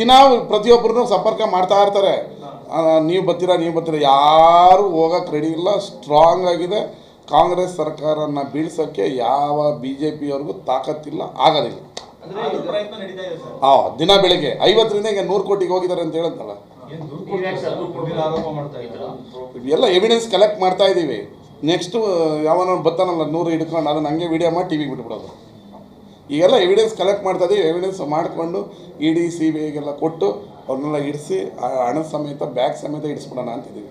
ದಿನ ಪ್ರತಿಯೊಬ್ಬರನ್ನು ಸಂಪರ್ಕ ಮಾಡ್ತಾ ಇರ್ತಾರೆ. ನೀವು ಬರ್ತೀರಾ ನೀವು ಬರ್ತೀರಾ ಯಾರು ಹೋಗಕ್ಕೆ ರೆಡಿ ಇಲ್ಲ. ಸ್ಟ್ರಾಂಗ್ ಆಗಿದೆ. ಕಾಂಗ್ರೆಸ್ ಸರ್ಕಾರನ ಬೀಳ್ಸೋಕ್ಕೆ ಯಾವ ಬಿ ಜೆ ಪಿಯವ್ರಿಗೂ ತಾಕತ್ತಿಲ್ಲ ಆಗೋದಿಲ್ಲ ದಿನ ಬೆಳಿಗ್ಗೆ ಐವತ್ತರಿಂದ ಈಗ ನೂರು ಕೋಟಿಗೆ ಹೋಗಿದ್ದಾರೆ ಅಂತ ಹೇಳಂತಲ್ಲ ಎಲ್ಲ ಎವಿಡೆನ್ಸ್ ಕಲೆಕ್ಟ್ ಮಾಡ್ತಾ ಇದ್ದೀವಿ ನೆಕ್ಸ್ಟು ಯಾವನೋ ಬರ್ತಾನಲ್ಲ ನೂರು ಹಿಡ್ಕೊಂಡು ಅದನ್ನ ಹಂಗೆ ವಿಡಿಯೋ ಮಾಡಿ ಟಿವಿಗೆ ಬಿಟ್ಬಿಡೋದು. ಈಗೆಲ್ಲ ಎವಿಡೆನ್ಸ್ ಕಲೆಕ್ಟ್ ಮಾಡ್ತಾ ಇದ್ದೀವಿ ಎವಿಡೆನ್ಸ್ ಮಾಡಿಕೊಂಡು ಇ ಡಿ ಸಿ ಬಿ ಐಗೆಲ್ಲ ಕೊಟ್ಟು ಅವ್ರನ್ನೆಲ್ಲ ಇಡಿಸಿ ಹಣ ಸಮೇತ ಬ್ಯಾಗ್ ಸಮೇತ ಇಡಿಸ್ಬಿಡೋಣ ಅಂತಿದ್ದೀವಿ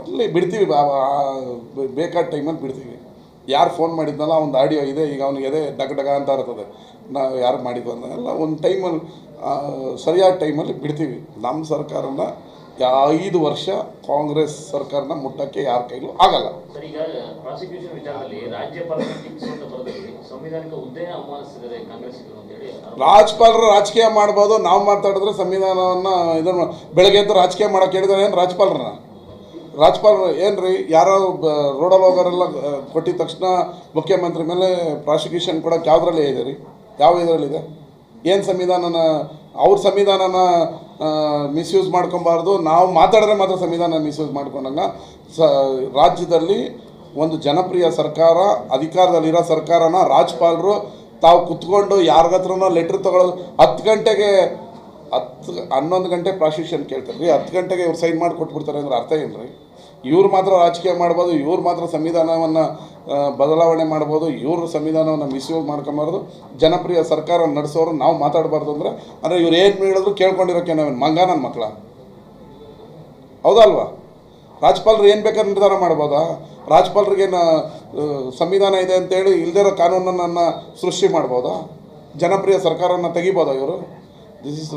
ಎಲ್ಲಿ ಬಿಡ್ತೀವಿ ಬೇಕಾದ ಟೈಮಲ್ಲಿ ಬಿಡ್ತೀವಿ. ಯಾರು ಫೋನ್ ಮಾಡಿದ್ನಲ್ಲ ಒಂದು ಆಡಿಯೋ ಇದೆ ಈಗ ಅವ್ನಿಗೆ ಎದೆ ಡಗ ಡಗ ಅಂತ ಇರ್ತದೆ. ನಾವು ಯಾರು ಮಾಡಿದ್ವಿ ಅಂತ ಎಲ್ಲ ಒಂದು ಟೈಮಲ್ಲಿ ಸರಿಯಾದ ಟೈಮಲ್ಲಿ ಬಿಡ್ತೀವಿ. ನಮ್ಮ ಸರ್ಕಾರನ ಐದು ವರ್ಷ ಕಾಂಗ್ರೆಸ್ ಸರ್ಕಾರನ ಮುಟ್ಟಕ್ಕೆ ಯಾರ ಕೈಲೂ ಆಗಲ್ಲ. ರಾಜ್ಯಪಾಲರು ರಾಜಕೀಯ ಮಾಡ್ಬೋದು ನಾವು ಮಾತಾಡಿದ್ರೆ ಸಂವಿಧಾನವನ್ನು ಇದನ್ನು ಬೆಳಗ್ಗೆ ಎದ್ದು ರಾಜಕೀಯ ಮಾಡೋಕೆ ಹೇಳಿದ್ರೆ ಏನು ರಾಜ್ಯಪಾಲರು ಏನ್ರಿ ರೀ ಯಾರೋ ರೋಡಲ್ಲಿ ಹೋಗೋರೆಲ್ಲ ಕೊಟ್ಟಿದ ತಕ್ಷಣ ಮುಖ್ಯಮಂತ್ರಿ ಮೇಲೆ ಪ್ರಾಸಿಕ್ಯೂಷನ್ ಕೊಡೋಕೆ ಯಾವುದ್ರಲ್ಲಿ ಇದೆ ರೀ ಯಾವ ಇದರಲ್ಲಿದೆ? ಏನು ಸಂವಿಧಾನನ ಅವ್ರ ಸಂವಿಧಾನನ ಮಿಸ್ಯೂಸ್ ಮಾಡ್ಕೊಬಾರ್ದು. ನಾವು ಮಾತಾಡಿದ್ರೆ ಮಾತ್ರ ಸಂವಿಧಾನ ಮಿಸ್ಯೂಸ್ ಮಾಡ್ಕೊಂಡಂಗ. ಸ, ರಾಜ್ಯದಲ್ಲಿ ಒಂದು ಜನಪ್ರಿಯ ಸರ್ಕಾರ, ಅಧಿಕಾರದಲ್ಲಿರೋ ಸರ್ಕಾರನ ರಾಜ್ಯಪಾಲರು ತಾವು ಕುತ್ಕೊಂಡು ಯಾರಿಗತ್ರನೋ ಲೆಟ್ರ್ ತಗೊಳ್ಳೋದು ಹತ್ತು ಗಂಟೆಗೆ ಹತ್ತು ಹನ್ನೊಂದು ಗಂಟೆ ಪ್ರಾಸಿಕ್ಯೂಷನ್ ಕೇಳ್ತಾರೆ. ರೀ, ಹತ್ತು ಗಂಟೆಗೆ ಇವ್ರು ಸೈನ್ ಮಾಡಿ ಕೊಟ್ಬಿಡ್ತಾರೆ ಅಂದ್ರೆ ಅರ್ಥ ಏನು ರೀ ಇವ್ರು ಮಾತ್ರ ರಾಜಕೀಯ ಮಾಡ್ಬೋದು, ಇವ್ರು ಮಾತ್ರ ಸಂವಿಧಾನವನ್ನು ಬದಲಾವಣೆ ಮಾಡ್ಬೋದು, ಇವರು ಸಂವಿಧಾನವನ್ನು ಮಿಸ್ಯೂಸ್ ಮಾಡ್ಕೊಂಬಾರ್ದು. ಜನಪ್ರಿಯ ಸರ್ಕಾರ ನಡೆಸೋರು ನಾವು ಮಾತಾಡಬಾರ್ದು ಅಂದರೆ ಅಂದರೆ ಇವ್ರು ಏನು ಹೇಳಿದ್ರು ಕೇಳ್ಕೊಂಡಿರೋಕೆ ನಾವೇನು? ಮಂಗ ನನ್ನ ಮಕ್ಕಳ ಹೌದಲ್ವಾ? ರಾಜ್ಯಪಾಲರು ಏನು ಬೇಕಾದ್ರೆ ನಿರ್ಧಾರ ಮಾಡ್ಬೋದಾ? ರಾಜ್ಯಪಾಲರಿಗೇನು ಸಂವಿಧಾನ ಇದೆ ಅಂತೇಳಿ ಇಲ್ದಿರೋ ಕಾನೂನನ್ನು ಸೃಷ್ಟಿ ಮಾಡ್ಬೋದಾ? ಜನಪ್ರಿಯ ಸರ್ಕಾರವನ್ನು ತೆಗಿಬೋದಾ ಇವರು? ದಿಸ್ ಇಸ್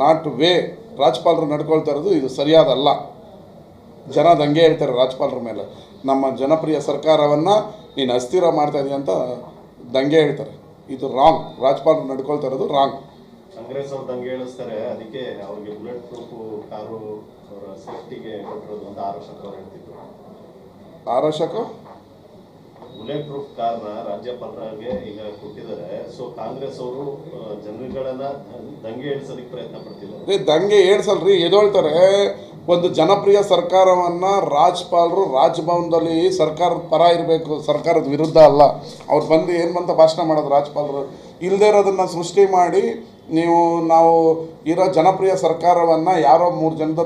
ನಾಟ್ ವೇ ರಾಜ್ಯಪಾಲರು ನಡ್ಕೊಳ್ತಾ ಇರೋದು ಇದು ಸರಿಯಾದಲ್ಲ ಜನ ದಂಗೆ ಹೇಳ್ತಾರೆ ರಾಜ್ಯಪಾಲರ ಮೇಲೆ ನಮ್ಮ ಜನಪ್ರಿಯ ಸರ್ಕಾರವನ್ನು ನೀನು ಅಸ್ಥಿರ ಮಾಡ್ತಾ ಇದೀಯ ಅಂತ ದಂಗೆ ಹೇಳ್ತಾರೆ ಇದು ರಾಂಗ್ ರಾಜ್ಯಪಾಲರು ನಡ್ಕೊಳ್ತಾ ಇರೋದು ರಾಂಗ್ ಕಾಂಗ್ರೆಸ್ ಅವ್ರು ದಂಗೆ ಹೇಳಿಸ್ತಾರೆ ಅದಕ್ಕೆ ಅವ್ರಿಗೆ ಬುಲೆಟ್ ಪ್ರೂಫ್ ಕಾರು ಅವರ ಸೇಫ್ಟಿಗೆ ಕೊಟ್ಟಿರೋದು ಅಂತ ಆರೋಪಕ್ಕೆ ಅವ್ರು ಹೇಳ್ತಿದ್ರು. ಆರಕ್ಷಕ ಬುಲೆಟ್ ಪ್ರೂಫ್ ಕಾರ್ನ ರಾಜ್ಯಪಾಲರಿಗೆ ಈಗ ಕೊಟ್ಟಿದ್ದಾರೆ. ಸೊ ಕಾಂಗ್ರೆಸ್ ಅವರು ಜನಗಳನ್ನ ದಂಗೆ ಏಳ್ಸೋದಕ್ಕೆ ಪ್ರಯತ್ನ ಪಡ್ತಿದ್ದಾರೆ. ದಂಗೆ ಏಳ್ಸಲ್ರಿ ಎದೊಳ್ತಾರೆ ಒಂದು ಜನಪ್ರಿಯ ಸರ್ಕಾರವನ್ನ ರಾಜ್ಯಪಾಲರು ರಾಜಭವನದಲ್ಲಿ ಸರ್ಕಾರದ ಪರ ಇರಬೇಕು, ಸರ್ಕಾರದ ವಿರುದ್ಧ ಅಲ್ಲ. ಅವ್ರು ಬಂದು ಏನು ಬಂತ ಭಾಷಣ ಮಾಡೋದು ರಾಜ್ಯಪಾಲರು ಇಲ್ಲದೇ ಇರೋದನ್ನು ಸೃಷ್ಟಿ ಮಾಡಿ ನೀವು, ನಾವು ಇರೋ ಜನಪ್ರಿಯ ಸರ್ಕಾರವನ್ನು ಯಾರೋ ಮೂರು ಜನದ